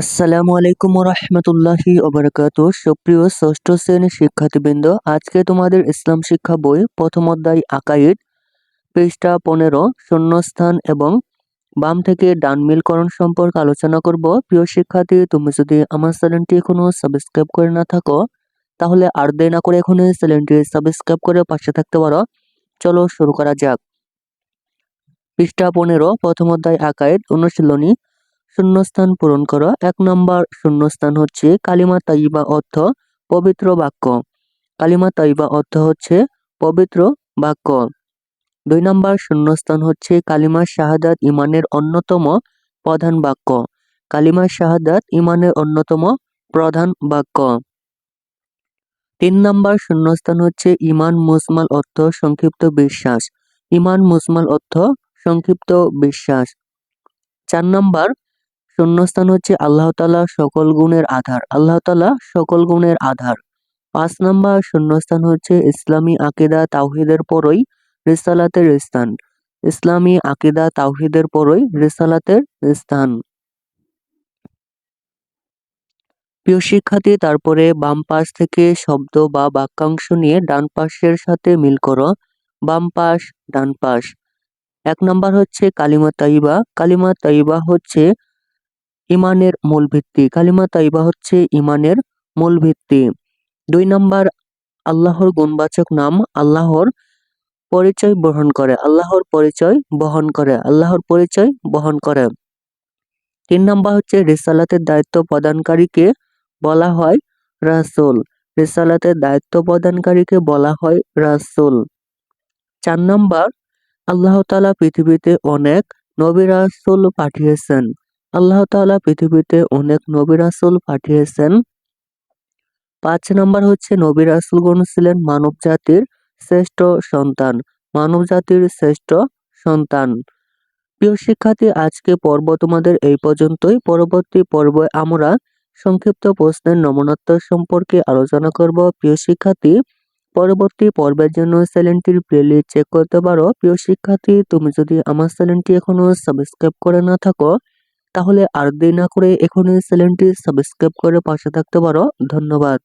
আসসালামু আলাইকুম রহমতুল্লাহি ওবরাকাত। সুপ্রিয় ষষ্ঠ শ্রেণির শিক্ষার্থীবৃন্দ, আজকে তোমাদের ইসলাম শিক্ষা বই প্রথম অধ্যায় আকাইদ পৃষ্ঠা পনেরো, শূন্যস্থান এবং বাম থেকে ডান মিলকরণ সম্পর্কে আলোচনা করব। প্রিয় শিক্ষার্থী, তুমি যদি আমার চ্যানেলটি এখনও সাবস্ক্রাইব করে না থাকো, তাহলে আর দেরি না করে এখনই চ্যানেলটি সাবস্ক্রাইব করে পাশে থাকতে পারো। চলো শুরু করা যাক। পৃষ্ঠা পনেরো, প্রথম অধ্যায় আকাইদ অনুশীলনী শূন্যস্থান পূরণ করো। এক নম্বর শূন্যস্থান হচ্ছে কালিমা তাইবা অর্থ পবিত্র বাক্য। কালিমা তাইবা অর্থ হচ্ছে পবিত্র বাক্য। দুই নম্বর শূন্যস্থান হচ্ছে কালিমা শাহাদাত ইমানের অন্যতম প্রধান বাক্য। কালিমা শাহাদাত ইমানের অন্যতম প্রধান বাক্য। তিন নম্বর শূন্যস্থান হচ্ছে ইমান মুসমাল অর্থ সংক্ষিপ্ত বিশ্বাস। ইমান মুসমাল অর্থ সংক্ষিপ্ত বিশ্বাস। চার নম্বর শূন্যস্থান হচ্ছে আল্লাহ তালা সকল গুণের আধার। আল্লাহ তালা সকল গুণের আধার। পাঁচ নম্বর শূন্যস্থান হচ্ছে ইসলামী আকিদা তাওহিদের পরই রিসালাতের স্থান। ইসলামী আকিদা তাওহিদের পরই রিসালাতের স্থান। প্রিয় শিক্ষার্থী, তারপরে বাম পাশ থেকে শব্দ বা বাক্যাংশ নিয়ে ডান পাশের সাথে মিল করো। বাম পাশ, ডান পাশ। এক নম্বর হচ্ছে কালিমা তাইবা কালিমা তাইবা হচ্ছে ইমানের মূল ভিত্তি কালিমা তাইবা হচ্ছে ইমানের মূল ভিত্তি দুই নাম্বার, আল্লাহর গুণবাচক নাম আল্লাহর পরিচয় বহন করে। আল্লাহর পরিচয় বহন করে। আল্লাহর পরিচয় বহন করে। তিন নাম্বার হচ্ছে রিসালাতের দায়িত্ব প্রদানকারীকে বলা হয় রাসুল। রিসালাতের দায়িত্ব প্রদানকারীকে বলা হয় রাসুল। চার নাম্বার, আল্লাহ তালা পৃথিবীতে অনেক নবী রাসুল পাঠিয়েছেন। আল্লাহ তাআলা পৃথিবীতে অনেক নবী রাসূল পাঠিয়েছেন। পাঁচ নম্বর হচ্ছে, নবী রাসূলগণ ছিলেন মানব জাতির শ্রেষ্ঠ সন্তান। মানব জাতির শ্রেষ্ঠ সন্তান। প্রিয় শিক্ষার্থী, আজকে পর্ব তোমাদের এই পর্যন্তই। পরবর্তী পর্বে আমরা সংক্ষিপ্ত প্রশ্নের নমনত্ব সম্পর্কে আলোচনা করব। প্রিয় শিক্ষার্থী, পরবর্তী পর্বের জন্য চ্যানেলটির প্লেলিস্ট চেক করতে পারো। প্রিয় শিক্ষার্থী, তুমি যদি আমার চ্যানেলটি এখনও সাবস্ক্রাইব করে না থাকো তাহলে আর দেরি না করে এখনই চ্যানেলটি সাবস্ক্রাইব করে পাশে থাকতে পারো। ধন্যবাদ।